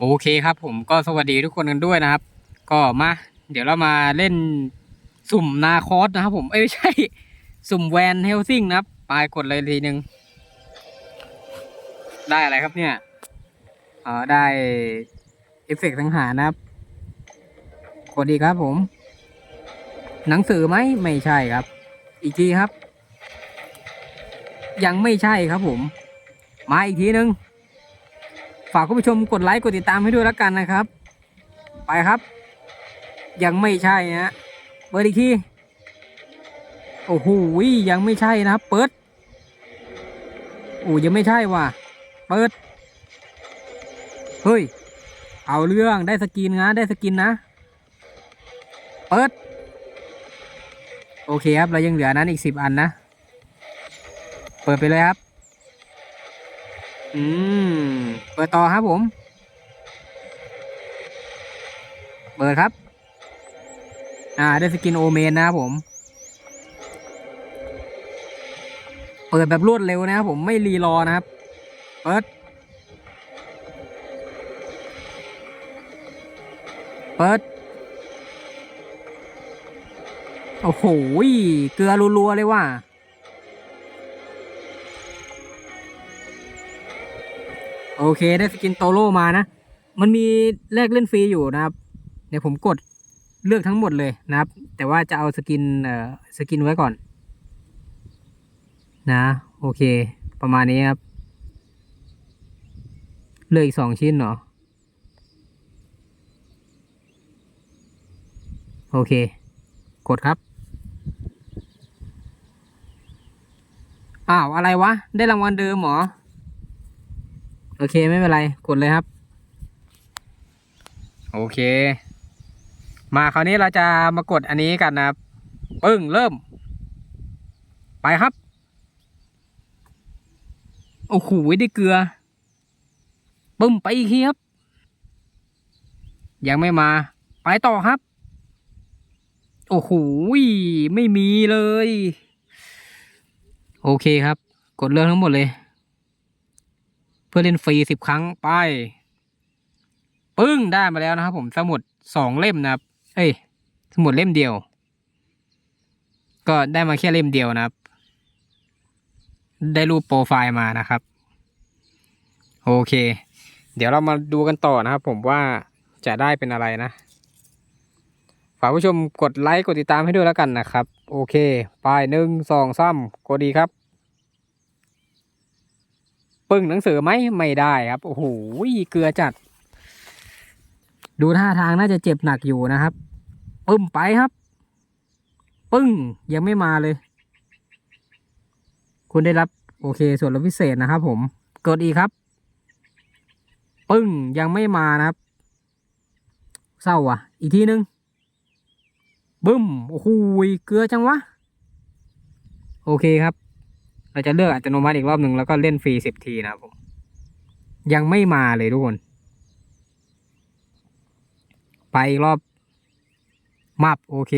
โอเคครับผมก็สวัสดีทุกคนกันด้วยนะครับ ก็มาเดี๋ยวเรามาเล่นสุ่มนาคอสนะครับ ผมเอ้ยไม่ใช่ สุ่มแวนเฮลซิงนะครับไปกดเลยทีหนึ่งได้อะไรครับเนี่ยเออได้เอฟเฟกต์สังหารนะครับกดดีครับผม หนังสือไหมไม่ใช่ครับ อีกทีครับ ยังไม่ใช่ครับผม มาอีกทีหนึ่ง ฝากคุณผู้ชมกดไลค์กดติดตามให้ด้วยแล้วกันนะครับ ไปครับ ยังไม่ใช่นะเปิดอีกทีโอ้โหยังไม่ใช่นะครับ เปิดโอ้ยังไม่ใช่ว่ะเปิดเฮ้ยเอาเรื่องได้สกินนะได้สกินนะ เปิด โอเคครับ เรายังเหลือนั้นอีกสิบอันนะ เปิดไปเลยครับ อืม เปิดต่อครับผม เปิดครับ อ่า ได้สกินโอเมนนะครับผม เปิดแบบรวดเร็วนะครับผมไม่รีรอนะครับ เปิด เปิด โอ้โห เกลือรัวๆเลยว่ะ เคได้สกินโตโร่มานะ มันมีแลกเล่นฟรีอยู่นะครับ เดี๋ยวผมกดเลือกทั้งหมดเลยนะครับ แต่ว่าจะเอาสกินเอ่อสกินไว้ก่อน นะ โอเค ประมาณนี้ครับเหลืออีกสองชิ้นเหรอโอเค กดครับ อ้าว อะไรวะ ได้รางวัลเดิมหรอ โอเคไม่เป็นไร กดเลยครับ โอเค มาคราวนี้เราจะมากดอันนี้กันนะครับปึ้งเริ่ม ไปครับ โอ้โหได้เกลือปึ้มไปอีกทีครับ ยังไม่มา ไปต่อครับ โอ้โหไม่มีเลย โอเคครับ กดเรื่องทั้งหมดเลย พื่อเล่นฟรีสิบครั้งไป ปึ้งได้มาแล้วนะครับ ผมสมุดสองเล่มนะครับ เอ้ย สมุดเล่มเดียว ก็ได้มาแค่เล่มเดียวนะครับ ได้รูปโปรไฟล์มานะครับ โอเค เดี๋ยวเรามาดูกันต่อนะครับ ผมว่าจะได้เป็นอะไรนะฝากผู้ชมกดไลค์กดติดตามให้ด้วยแล้วกันนะครับ โอเค ไปหนึ่งสองสามกดดีครับ ปึ้งหนังสือไหมไม่ได้ครับ โอ้โหเกลือจัด ดูท่าทางน่าจะเจ็บหนักอยู่นะครับปึ้มไปครับ ปึ้งยังไม่มาเลย คุณได้รับโอเคส่วนลดพิเศษนะครับผมกดอีกครับ ปึ้งยังไม่มานะครับ เศร้าอะ อีกทีนึงบึ้มโอ้โหเกลือจังวะ โอเคครับ เราจะเลือกอัตโนมัติอีกรอบหนึ่งแล้วก็เล่นฟรีสิบทีนะครับผม ยังไม่มาเลยทุกคน ไปอีกรอบมับโอเค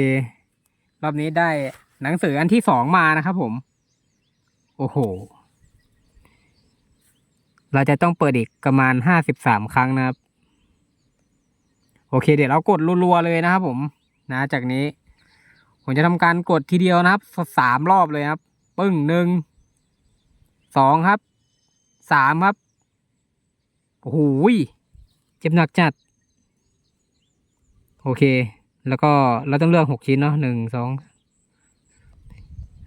รอบนี้ได้หนังสืออันที่สองมานะครับผม โอ้โห เราจะต้องเปิดอีกประมาณห้าสิบสามครั้งนะครับ โอเค เดี๋ยวเรากดรัวๆเลยนะครับผมนะจากนี้ ผมจะทำการกดทีเดียวนะครับสามรอบเลยครับ ปึ้งหนึ่ง สองครับ สามครับ โอ้โหเจ็บหนักจัด โอเค แล้วก็เราต้องเลือกหกชิ้นเนาะหนึ่งสอง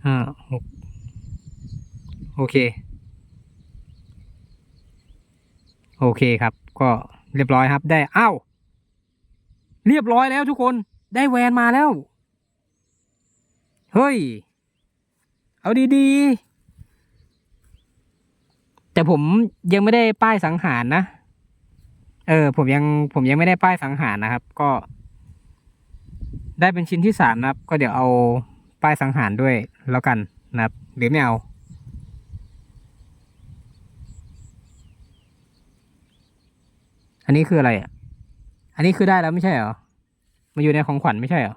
ห้าหกโอเค โอเคครับ ก็เรียบร้อยครับได้อ้าวเรียบร้อยแล้วทุกคนได้แวนมาแล้ว เฮ้ย เอาดี ๆ แต่ผมยังไม่ได้ป้ายสังหารนะ เออ ผมยังผมยังไม่ได้ป้ายสังหารนะครับ ก็ ได้เป็นชิ้นที่สามนะครับ ก็เดี๋ยวเอาป้ายสังหารด้วยแล้วกันนะครับ หรือไม่เอาอันนี้คืออะไรอะ อันนี้คือได้แล้วไม่ใช่เหรอมาอยู่ในของขวัญไม่ใช่เหรอ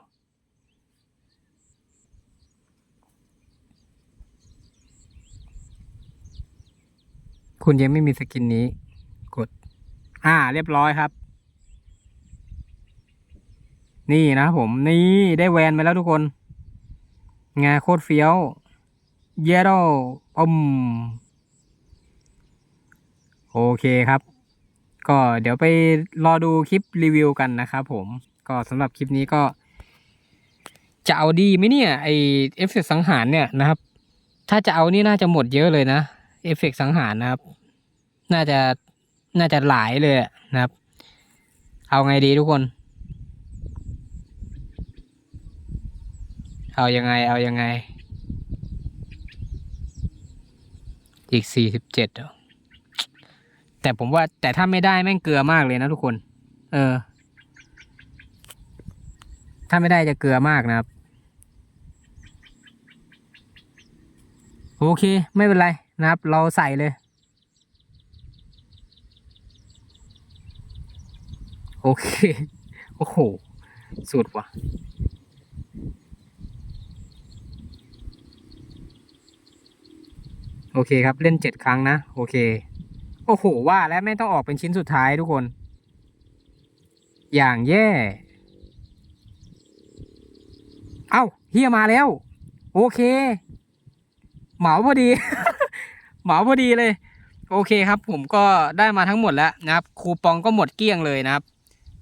คุณยังไม่มีสกินนี้ กด อ่า เรียบร้อยครับ นี่นะครับผม นี่ได้แวนไปแล้วทุกคน งาโคตรเฟี้ยว เยโดอมโอเคครับ ก็เดี๋ยวไปรอดูคลิปรีวิวกันนะครับผม ก็สำหรับคลิปนี้ก็ จะเอาดีไหมเนี่ย ไอเอฟเฟสังหารเนี่ยนะครับ ถ้าจะเอานี่น่าจะหมดเยอะเลยนะ เอฟเฟกต์สังหารนะครับ น่าจะน่าจะหลายเลยนะครับ เอาไงดีทุกคน เอายังไงเอายังไง อีกสี่สิบเจ็ดแต่ผมว่าแต่ถ้าไม่ได้แม่งเกลือมากเลยนะทุกคน เออ ถ้าไม่ได้จะเกลือมากนะครับ โอเค ไม่เป็นไร นะครับ เราใส่เลย โอเค โอ้โห สุดว่ะโอเคครับ เล่นเจ็ดครั้งนะ โอเค โอ้โห ว่าแล้วไม่ต้องออกเป็นชิ้นสุดท้ายทุกคน อย่างแย่ เอ้าเฮียมาแล้ว โอเค เหมาพอดี เหมาพอดีเลย โอเคครับ ผมก็ได้มาทั้งหมดแล้วนะครับ คูปองก็หมดเกลี้ยงเลยนะครับ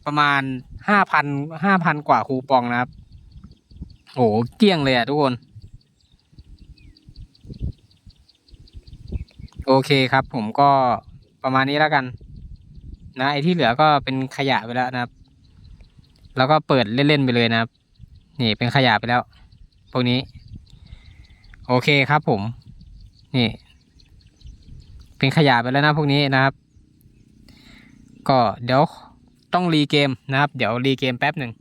ประมาณห้าพันห้าพันกว่าคูปองนะครับโอ้เกลี้ยงเลยอะทุกคน โอเคครับ ผมก็ประมาณนี้แล้วกันนะไอที่เหลือก็เป็นขยะไปแล้วนะครับ แล้วก็เปิดเล่นๆไปเลยนะครับ นี่เป็นขยะไปแล้ว พวกนี้ โอเคครับผม นี่ เป็นขยะไปแล้วนะพวกนี้นะครับ ก็เดี๋ยวต้องรีเกมนะครับ เดี๋ยวรีเกมแป๊บหนึ่ง